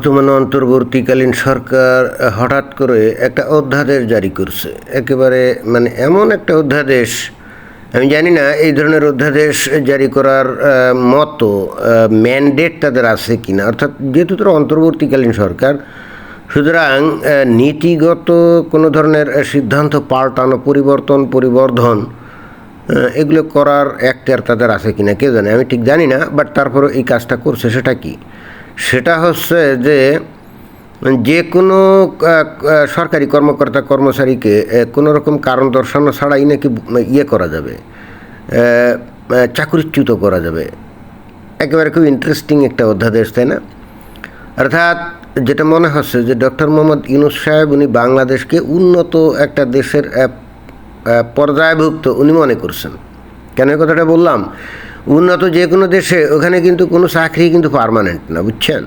বর্তমানে অন্তর্বর্তীকালীন সরকার হঠাৎ করে একটা অধ্যাদেশ জারি করছে। একেবারে মানে এমন একটা অধ্যাদেশ, আমি জানি না এই ধরনের অধ্যাদেশ জারি করার মতো ম্যান্ডেট তাদের আছে কি না অর্থাৎ যেহেতু তারা অন্তর্বর্তীকালীন সরকার, সুতরাং নীতিগত কোনো ধরনের সিদ্ধান্ত পাল্টানো, পরিবর্তন, পরিবর্ধন এগুলো করার একটার তাদের আছে কিনা, কে জানে? আমি ঠিক জানি না বাট তারপরে এই কাজটা করছে, সেটা কি? সেটা হচ্ছে যে যে কোনো সরকারি কর্মকর্তা, কর্মচারীকে কোনো রকম কারণ দর্শানো ছাড়াই নাকি ইয়ে করা যাবে চাকরিচ্যুত করা যাবে। একেবারে খুব ইন্টারেস্টিং একটা অধ্যাদেশ, তাই না? অর্থাৎ যেটা মনে হচ্ছে যে ডক্টর মোহাম্মদ ইউনুস সাহেব, উনি বাংলাদেশকে উন্নত একটা দেশের পর্যায়ভুক্ত, উনি মনে করছেন। কেন এই কথাটা বললাম? উন্নত যে কোনো দেশে, ওখানে কিন্তু কোনো চাকরি কিন্তু পার্মানেন্ট না, বুঝছেন?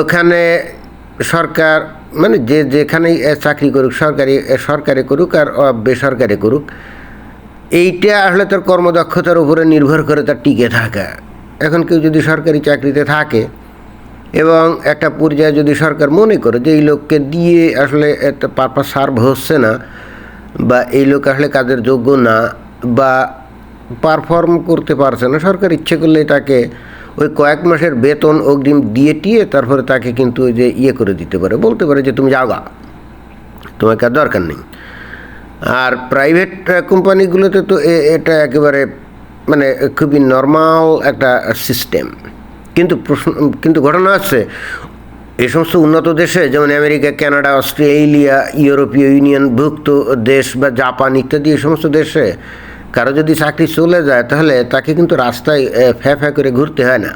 ওখানে সরকার মানে যে যেখানেই চাকরি করুক, সরকারি সরকারি করুক আর বেসরকারি করুক, এইটা আসলে তার কর্মদক্ষতার উপরে নির্ভর করে তার টিকে থাকা। এখন কেউ যদি সরকারি চাকরিতে থাকে এবং একটা পর্যায়ে যদি সরকার মনে করে যে এই লোককে দিয়ে আসলে একটা পারপাস সার্ভ হচ্ছে না বা এই লোক আসলে কাজের যোগ্য না বা পারফর্ম করতে পারছে না। সরকার ইচ্ছে করলে তাকে ওই কয়েক মাসের বেতন অগ্রিম দিয়ে টিয়ে তারপরে তাকে কিন্তু ওই যে ইয়ে করে দিতে পারে। বলতে পারে যে, তুমি যাওগা। তোমাকে আর দরকার নেই। আর প্রাইভেট কোম্পানিগুলোতে তো এ- এটা একেবারে মানে খুবই নর্মাল একটা সিস্টেম কিন্তু প্রশ্ন, কিন্তু ঘটনা হচ্ছে এই সমস্ত উন্নত দেশে, যেমন আমেরিকা, কানাডা, অস্ট্রেলিয়া, ইউরোপীয় ইউনিয়ন ভুক্ত দেশ বা জাপান ইত্যাদি এই সমস্ত দেশে কারও যদি চাকরি চলে যায়, তাহলে তাকে কিন্তু রাস্তায় ফ্যা ফ্যা করে ঘুরতে হয় না।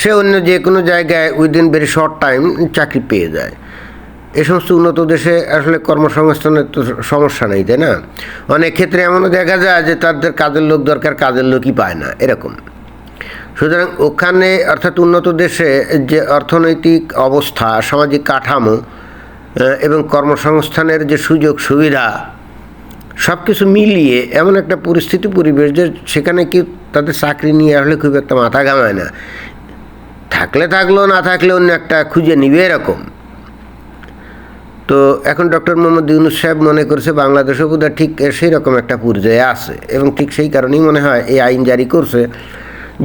সে অন্য যে কোনো জায়গায় উইদিন ভেরি শর্ট টাইম চাকরি পেয়ে যায়। এ সমস্ত উন্নত দেশে আসলে কর্মসংস্থানের তো সমস্যা নেই, তাই না? অনেক ক্ষেত্রে এমনও দেখা যায় যে তাদের কাজের লোক দরকার, কাজের লোকই পায় না, এরকম। সুতরাং ওখানে অর্থাৎ উন্নত দেশে যে অর্থনৈতিক অবস্থা, সামাজিক কাঠামো এবং কর্মসংস্থানের যে সুযোগ সুবিধা সব কিছু মিলিয়ে এমন একটা পরিস্থিতি পরিবেশ যে সেখানে কি তাদের চাকরি নিয়ে আসলে খুব একটা মাথা ঘামায় না। থাকলে থাকল, না থাকলে অন্য একটা খুঁজে নিবে এরকম। তো এখন ডক্টর মোহাম্মদ ইউনুস সাহেব মনে করছে বাংলাদেশও বোধহয় ঠিক সেই রকম একটা পর্যায়ে আছে এবং ঠিক সেই কারণেই মনে হয় এই আইন জারি করছে।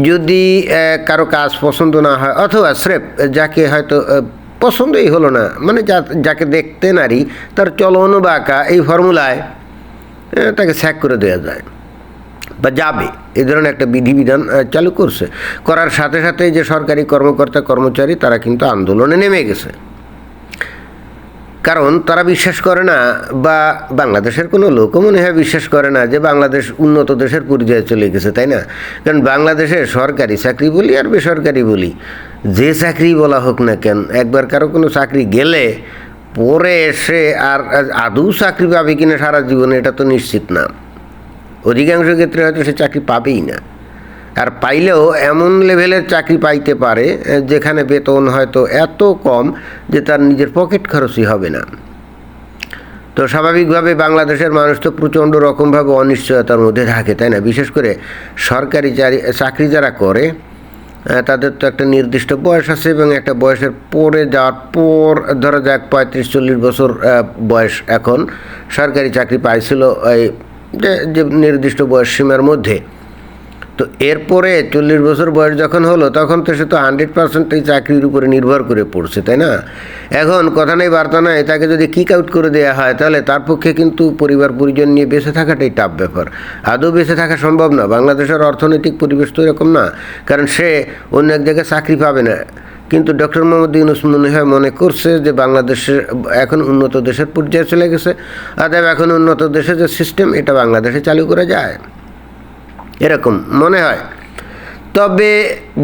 যদি কারও কাজ পছন্দ না হয় অথবা স্রেফ যাকে হয়তো পছন্দই হলো না মানে যাকে দেখতে নারী, তার চলন বা আঁকা এই ফর্মুলায় তাকে স্যাক করে দেওয়া যায়। বা যাবে। এই ধরনের একটা বিধিবিধান চালু করছে। করার সাথে সাথে যে সরকারি কর্মকর্তা, কর্মচারী, তারা কিন্তু আন্দোলনে নেমে গেছে। কারণ তারা বিশ্বাস করে না, বা বাংলাদেশের কোনো লোকও মনে হয় বিশ্বাস করে না যে বাংলাদেশ উন্নত দেশের পর্যায়ে চলে গেছে, তাই না? কারণ বাংলাদেশে সরকারি চাকরি বলি আর বেসরকারি বলি, যে চাকরি বলা হোক না কেন, একবার কারও কোনো চাকরি গেলে পরে এসে আর আদৌ চাকরি পাবে কিনা সারা জীবনে এটা তো নিশ্চিত না। অধিকাংশ ক্ষেত্রে হয়তো সে চাকরি পাবেই না। আর পাইলেও এমন লেভেলের চাকরি পাইতে পারে যেখানে বেতন হয়তো এত কম যে তার নিজের পকেট খরচই হবে না। তো স্বাভাবিকভাবে বাংলাদেশের মানুষ তো প্রচণ্ড রকমভাবে অনিশ্চয়তার মধ্যে থাকে, তাই না? বিশেষ করে সরকারি চাকরি যারা করে তাদের তো একটা নির্দিষ্ট বয়স আছে এবং একটা বয়সের পরে যাওয়ার পর, ধরা যাক পঁয়ত্রিশ, চল্লিশ বছর বয়স এখন সরকারি চাকরি পাইছিল এই যে নির্দিষ্ট বয়স সীমার মধ্যে। তো এরপরে চল্লিশ বছর বয়স যখন হলো, তখন তো সে তো হান্ড্রেড পার্সেন্ট এই চাকরির উপরে নির্ভর করে পড়ছে, তাই না? এখন কথা নেই, বার্তা নয় তাকে যদি কিক আউট করে দেওয়া হয়, তাহলে তার পক্ষে কিন্তু পরিবার পরিজন নিয়ে বেঁচে থাকাটাই টাফ ব্যাপার। আদৌ বেঁচে থাকা সম্ভব না, বাংলাদেশের অর্থনৈতিক পরিবেশ তো এরকম না, কারণ সে অন্য এক জায়গায় চাকরি পাবে না। কিন্তু ডক্টর মোহাম্মদ ইউনুস মনে হয় মনে করছে যে বাংলাদেশের এখন উন্নত দেশের পর্যায়ে চলে গেছে, অতএব এখন উন্নত দেশের যে সিস্টেম এটা বাংলাদেশে চালু করা যায়। এরকম মনে হয়। তবে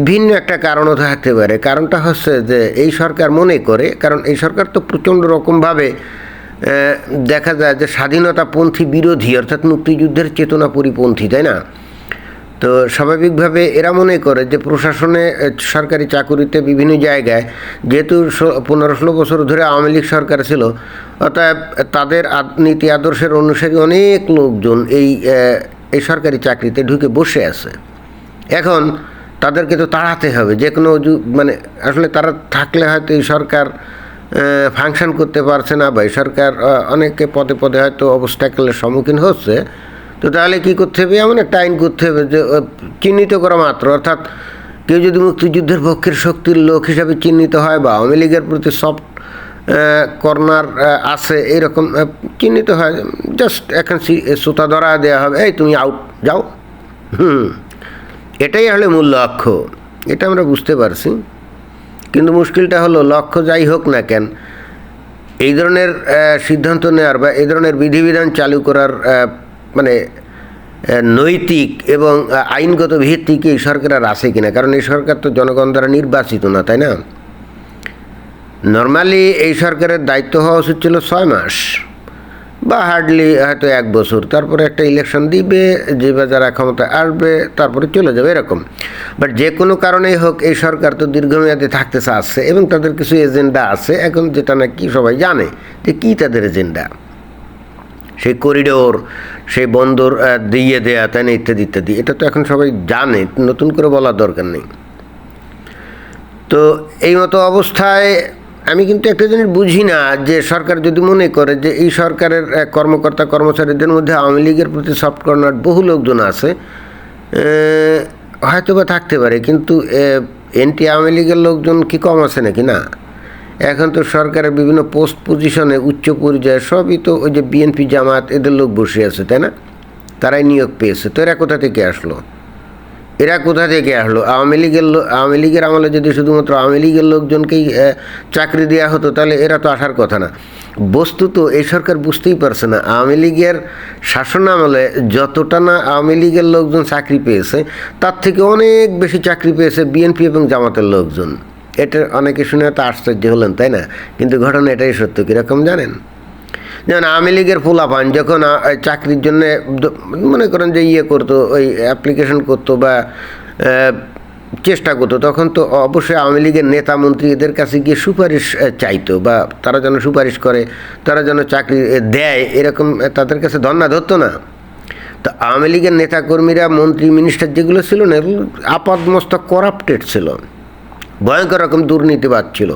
ভিন্ন একটা কারণও থাকতে পারে। কারণটা হচ্ছে যে এই সরকার মনে করে, কারণ এই সরকার তো প্রচণ্ড রকমভাবে দেখা যায় যে স্বাধীনতাপন্থী বিরোধী, অর্থাৎ মুক্তিযুদ্ধের চেতনা পরিপন্থী তাই না? তো স্বাভাবিকভাবে এরা মনে করে যে প্রশাসনে সরকারি চাকুরিতে বিভিন্ন জায়গায়, যেহেতু পনেরো ষোলো বছর ধরে আওয়ামী লীগ সরকার ছিল, অতএব তাদের নীতি আদর্শের অনুসারী অনেক লোকজন এই সরকারি চাকরিতে ঢুকে বসে আছে। এখন তাদেরকে তো তাড়াতে হবে, যে কোনো মানে আসলে তারা থাকলে হয়তো এই সরকার ফাংশন করতে পারছে না বা এই সরকার অনেকে পদে পদে হয়তো অবস্টাকেলের সম্মুখীন হচ্ছে। তো তাহলে কী করতে হবে? এমন একটা আইন করতে হবে যে চিহ্নিত করা মাত্র। অর্থাৎ কেউ যদি মুক্তিযুদ্ধের পক্ষের শক্তির লোক হিসাবে চিহ্নিত হয় বা আওয়ামী লীগের প্রতি সফট কর্নার আছে, এইরকম চিহ্নিত হয়। জাস্ট এখন সুতা ধরা দেওয়া হবে। এই, তুমি আউট যাও। হুম। এটাই হলো মূল লক্ষ্য। এটা আমরা বুঝতে পারছি। কিন্তু মুশকিলটা হলো, লক্ষ্য যাই হোক না কেন, এই ধরনের সিদ্ধান্ত নেওয়ার বা এই ধরনের বিধিবিধান চালু করার মানে নৈতিক এবং আইনগত ভিত্তি কি এই সরকারের আছে কিনা? কারণ এই সরকার তো জনগণ দ্বারা নির্বাচিত না, তাই না? নর্মালি এই সরকারের দায়িত্ব হওয়া উচিত ছিল ছয় মাস বা হার্ডলি হয়তো এক বছর। তারপরে একটা ইলেকশন দিবে, যে বা যারা ক্ষমতা আসবে, তারপরে চলে যাবে এরকম। বাট যে কোনো কারণেই হোক, এই সরকার তো দীর্ঘমেয়াদে থাকতে চাচ্ছে এবং তাদের কিছু এজেন্ডা আছে। এখন যেটা নাকি সবাই জানে যে কী তাদের এজেন্ডা সেই করিডোর সেই বন্দর দিয়ে দেয়া, তাই না, ইত্যাদি ইত্যাদি। এটা তো এখন সবাই জানে, নতুন করে বলার দরকার নেই। তো এই মতো অবস্থায় আমি কিন্তু একটা জিনিস বুঝি না যে সরকার যদি মনে করে যে এই সরকারের কর্মকর্তা, কর্মচারীদের মধ্যে আওয়ামী লীগের প্রতি সফট কর্নার বহু লোকজন আছে হয়তো বা থাকতে পারে, কিন্তু এনটি আওয়ামী লীগের লোকজন কি কম আছে নাকি? না। এখন তো সরকারের বিভিন্ন পোস্ট পজিশনে উচ্চ পর্যায়ে সবই তো ওই যে বিএনপি জামাত, এদের লোক বসে আছে, তাই না? তারাই নিয়োগ পেয়েছে, তো এরা কোথা থেকে আসলো? এরা কোথা থেকে আসলো? আওয়ামী লীগের লো- আওয়ামী লীগের আমলে যদি শুধুমাত্র আওয়ামী লীগের লোকজনকেই চাকরি দেওয়া হতো, তাহলে এরা তো আসার কথা না। বস্তুত এই সরকার বুঝতেই পারছে না, আওয়ামী লীগের শাসন আমলে যতটা না আওয়ামী লীগের লোকজন চাকরি পেয়েছে, তার থেকে অনেক বেশি চাকরি পেয়েছে বিএনপি এবং জামাতের লোকজন। এটা অনেকে শুনে তো আশ্চর্য হলেন, তাই না? কিন্তু ঘটনা এটাই সত্য, কীরকম জানেন? যেমন আওয়ামী লীগের ফুলাপান, যখন চাকরির জন্য মনে করেন যে ইয়ে করতো, ওই অ্যাপ্লিকেশন করতো বা চেষ্টা করতো, তখন তো অবশ্যই আওয়ামী লীগের নেতা মন্ত্রী এদের কাছে গিয়ে সুপারিশ চাইতো বা তারা যেন সুপারিশ করে, তারা যেন চাকরি দেয়, এরকম তাদের কাছে ধর্না ধরতো না। তো আওয়ামী লীগের নেতাকর্মীরা, মন্ত্রী মিনিস্টার যেগুলো ছিল না, এগুলো আপাদমস্তক করাপ্টেড ছিল। ভয়ঙ্কর রকম দুর্নীতিবাদ ছিল।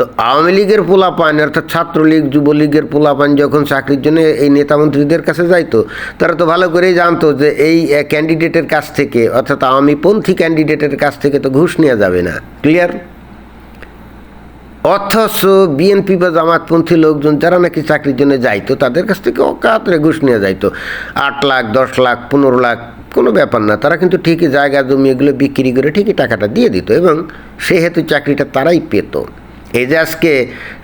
তো আওয়ামী লীগের পোলাপান, অর্থাৎ ছাত্রলীগ, যুবলীগের পোলাপান যখন চাকরির জন্য এই নেতামন্ত্রীদের কাছে যাইতো, তারা তো ভালো করেই জানতো যে এই ক্যান্ডিডেটের কাছ থেকে, অর্থাৎ আওয়ামীপন্থী ক্যান্ডিডেটের কাছ থেকে তো ঘুষ নেওয়া যাবে না। ক্লিয়ার অথচ বিএনপি বা জামাতপন্থী লোকজন যারা নাকি চাকরির জন্য যাইতো, তাদের কাছ থেকে অকাতরে ঘুষ নেওয়া যাইতো। আট লাখ, দশ লাখ, পনেরো লাখ, কোনো ব্যাপার না। তারা কিন্তু ঠিকই জায়গা জমি এগুলো বিক্রি করে ঠিকই টাকাটা দিয়ে দিত এবং সেহেতু চাকরিটা তারাই পেত। আজকে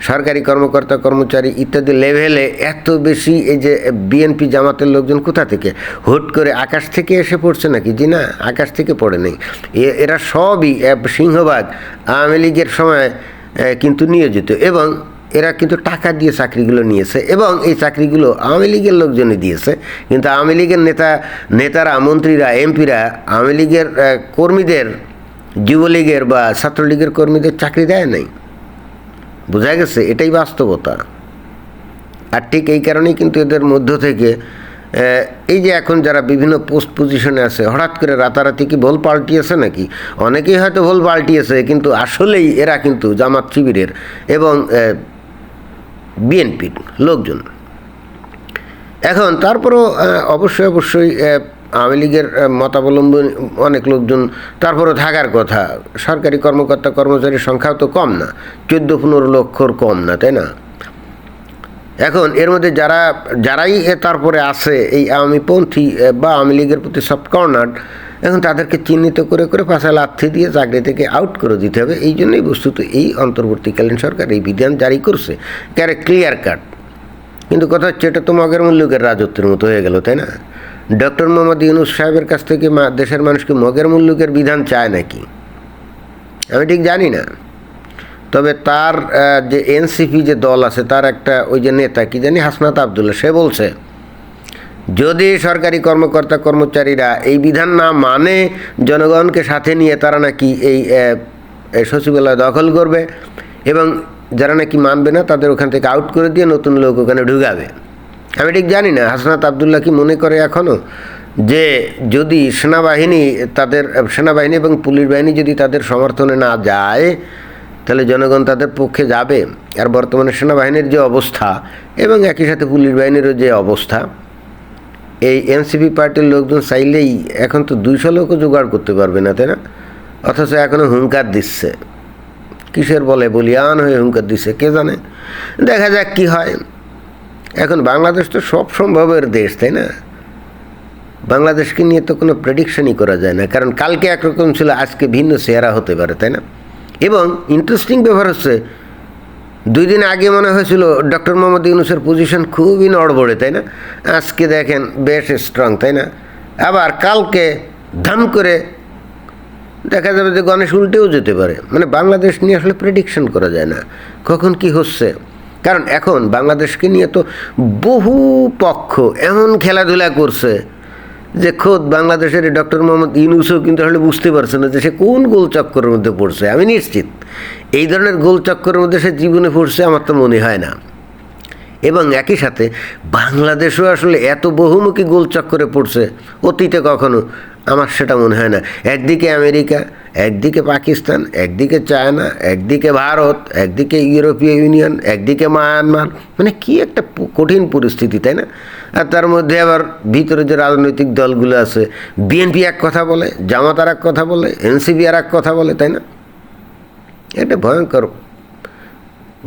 সরকারি কর্মকর্তা, কর্মচারী ইত্যাদি লেভেলে এত বেশি এই যে বিএনপি জামাতের লোকজন কোথা থেকে? হুট করে আকাশ থেকে এসে পড়ছে নাকি? জি না, আকাশ থেকে পড়ে নেই। এরা সবই এক সিংহভাগ আওয়ামী লীগের সময় কিন্তু নিয়োজিত এবং এরা কিন্তু টাকা দিয়ে চাকরিগুলো নিয়েছে এবং এই চাকরিগুলো আওয়ামী লীগের লোকজনই দিয়েছে। কিন্তু আওয়ামী লীগের নেতা, নেতারা, মন্ত্রীরা, এমপিরা আওয়ামী লীগের কর্মীদের, যুবলীগের বা ছাত্রলীগের কর্মীদের চাকরি দেয় নাই। বোঝা গেছে, এটাই বাস্তবতা। আর ঠিক এই কারণেই কিন্তু এদের মধ্য থেকে এই যে এখন যারা বিভিন্ন পোস্ট পজিশনে আছে, হঠাৎ করে রাতারাতি কি ভোল পাল্টিয়েছে নাকি? অনেকেই হয়তো ভোল পাল্টিয়েছে, কিন্তু আসলেই এরা কিন্তু জামাত শিবিরের এবং বিএনপির লোকজন। এখন তারপরও অবশ্যই অবশ্যই আওয়ামী লীগের মতাবলম্বন অনেক লোকজন, তারপরও থাকার কথা, সরকারি কর্মকর্তা কর্মচারীর সংখ্যাও তো কম না, চোদ্দ পনেরো লক্ষর কম না, তাই না? এখন এর মধ্যে যারা, যারাই তারপরে আছে, এই আওয়ামীপন্থী বা আওয়ামী লীগের প্রতি সব কর্নার এখন তাদেরকে চিহ্নিত করে করে পাশা লাথি দিয়ে চাকরি থেকে আউট করে দিতে হবে, এই জন্যই বস্তুত এই অন্তর্বর্তীকালীন সরকার এই বিধান জারি করছে, ক্যারে ক্লিয়ার কাট কিন্তু কথা হচ্ছে এটা তো মগের মূল্যকের রাজত্বের মতো হয়ে গেল, তাই না? ডক্টর মোহাম্মদ ইউনুস সাহেবের কাছ থেকে দেশের মানুষকে মগের মূল্যকের বিধান চায় নাকি? আমি ঠিক জানি না। তবে তার যে এনসিপি যে দল আছে, তার একটা ওই যে নেতা, কি জানি হাসনাত আবদুল্লাহ, সে বলছে, যদি সরকারি কর্মকর্তা কর্মচারীরা এই বিধান না মানে জনগণকে সাথে নিয়ে তারা নাকি এই সচিবালয় দখল করবে এবং যারা নাকি মানবে না, তাদের ওখান থেকে আউট করে দিয়ে নতুন লোক ওখানে ঢুকাবে। আমি ঠিক জানি না, হাসনাত আবদুল্লাহ কি মনে করে এখনও যে যদি সেনাবাহিনী তাদের, সেনাবাহিনী এবং পুলিশ বাহিনী যদি তাদের সমর্থনে না যায়, তাহলে জনগণ তাদের পক্ষে যাবে। আর বর্তমানে সেনাবাহিনীর যে অবস্থা এবং একই সাথে পুলিশ বাহিনীরও যে অবস্থা, এই এনসিপি পার্টির লোকজন চাইলেই এখন তো দুইশো লোকও জোগাড় করতে পারবে না, তাই না? অথচ এখনও হুঙ্কার দিচ্ছে। কিসের বলে বলিয়ান হয়ে হুঙ্কার দিচ্ছে, কে জানে? দেখা যাক কি হয়। এখন বাংলাদেশ তো সব সম্ভবের দেশ, তাই না? বাংলাদেশকে নিয়ে তো কোনো প্রেডিকশনই করা যায় না, কারণ কালকে একরকম ছিল, আজকে ভিন্ন চেহারা হতে পারে, তাই না? এবং ইন্টারেস্টিং ব্যাপার হচ্ছে, দুই দিন আগে মনে হয়েছিল ডক্টর মোহাম্মদ ইউনুসের পজিশন খুবই নড়বড়ে, তাই না? আজকে দেখেন বেশ স্ট্রং তাই না? আবার কালকে ধাম করে দেখা যাবে যে গণেশ উল্টেও যেতে পারে। মানে বাংলাদেশ নিয়ে আসলে প্রেডিকশন করা যায় না। কখন কি হচ্ছে? কারণ এখন বাংলাদেশকে নিয়ে তো বহু পক্ষ এমন খেলাধুলা করছে যে খোদ বাংলাদেশের ডক্টর মোহাম্মদ ইউনুসও কিন্তু আসলে বুঝতে পারছে না যে সে কোন গোল চক্করের মধ্যে পড়ছে। আমি নিশ্চিত এই ধরনের গোল চক্করের মধ্যে সে জীবনে পড়ছে আমার তো মনে হয় না। এবং একই সাথে বাংলাদেশও আসলে এত বহুমুখী গোল চক্করে পড়ছে, অতীতে কখনো আমার সেটা মনে হয় না। একদিকে আমেরিকা একদিকে পাকিস্তান, একদিকে চায়না, একদিকে ভারত, একদিকে ইউরোপীয় ইউনিয়ন, একদিকে মায়ানমার। মানে কি একটা কঠিন পরিস্থিতি, তাই না? আর তার মধ্যে আবার ভিতরে যে রাজনৈতিক দলগুলো আছে, বিএনপি এক কথা বলে, জামাত আর এক কথা বলে, এনসিপি আর এক কথা বলে, তাই না? এটা ভয়ঙ্কর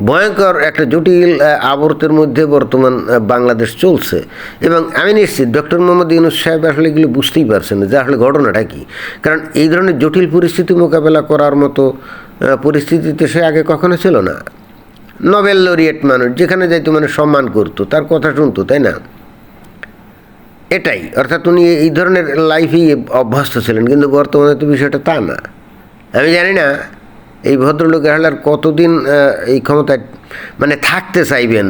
ভয়ঙ্কর একটা জটিল আবর্তের মধ্যে বর্তমান বাংলাদেশ চলছে। এবং আমি নিশ্চিত ডক্টর মোহাম্মদ ইউনুস সাহেব আসলে এগুলো বুঝতেই পারছেন না যে আসলে ঘটনাটা কী। কারণ এই ধরনের জটিল পরিস্থিতি মোকাবেলা করার মতো পরিস্থিতিতে সে আগে কখনো ছিল না। নোবেল লরিয়েট মানুষ, যেখানে যাইতো মানে সম্মান করতো, তার কথা শুনতো, তাই না? এটাই, অর্থাৎ উনি এই ধরনের লাইফেই অভ্যস্ত ছিলেন, কিন্তু বর্তমানে তো বিষয়টা তা না। আমি জানি না এই ভদ্রলোক আর কতদিন এই ক্ষমতায় মানে থাকতে চাইবেন?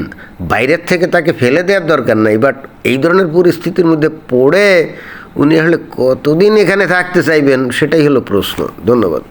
বাইরের থেকে তাকে ফেলে দেওয়ার দরকার নাই বাট এই ধরনের পরিস্থিতির মধ্যে পড়ে উনি হলে কতদিন এখানে থাকতে চাইবেন, সেটাই হলো প্রশ্ন। ধন্যবাদ।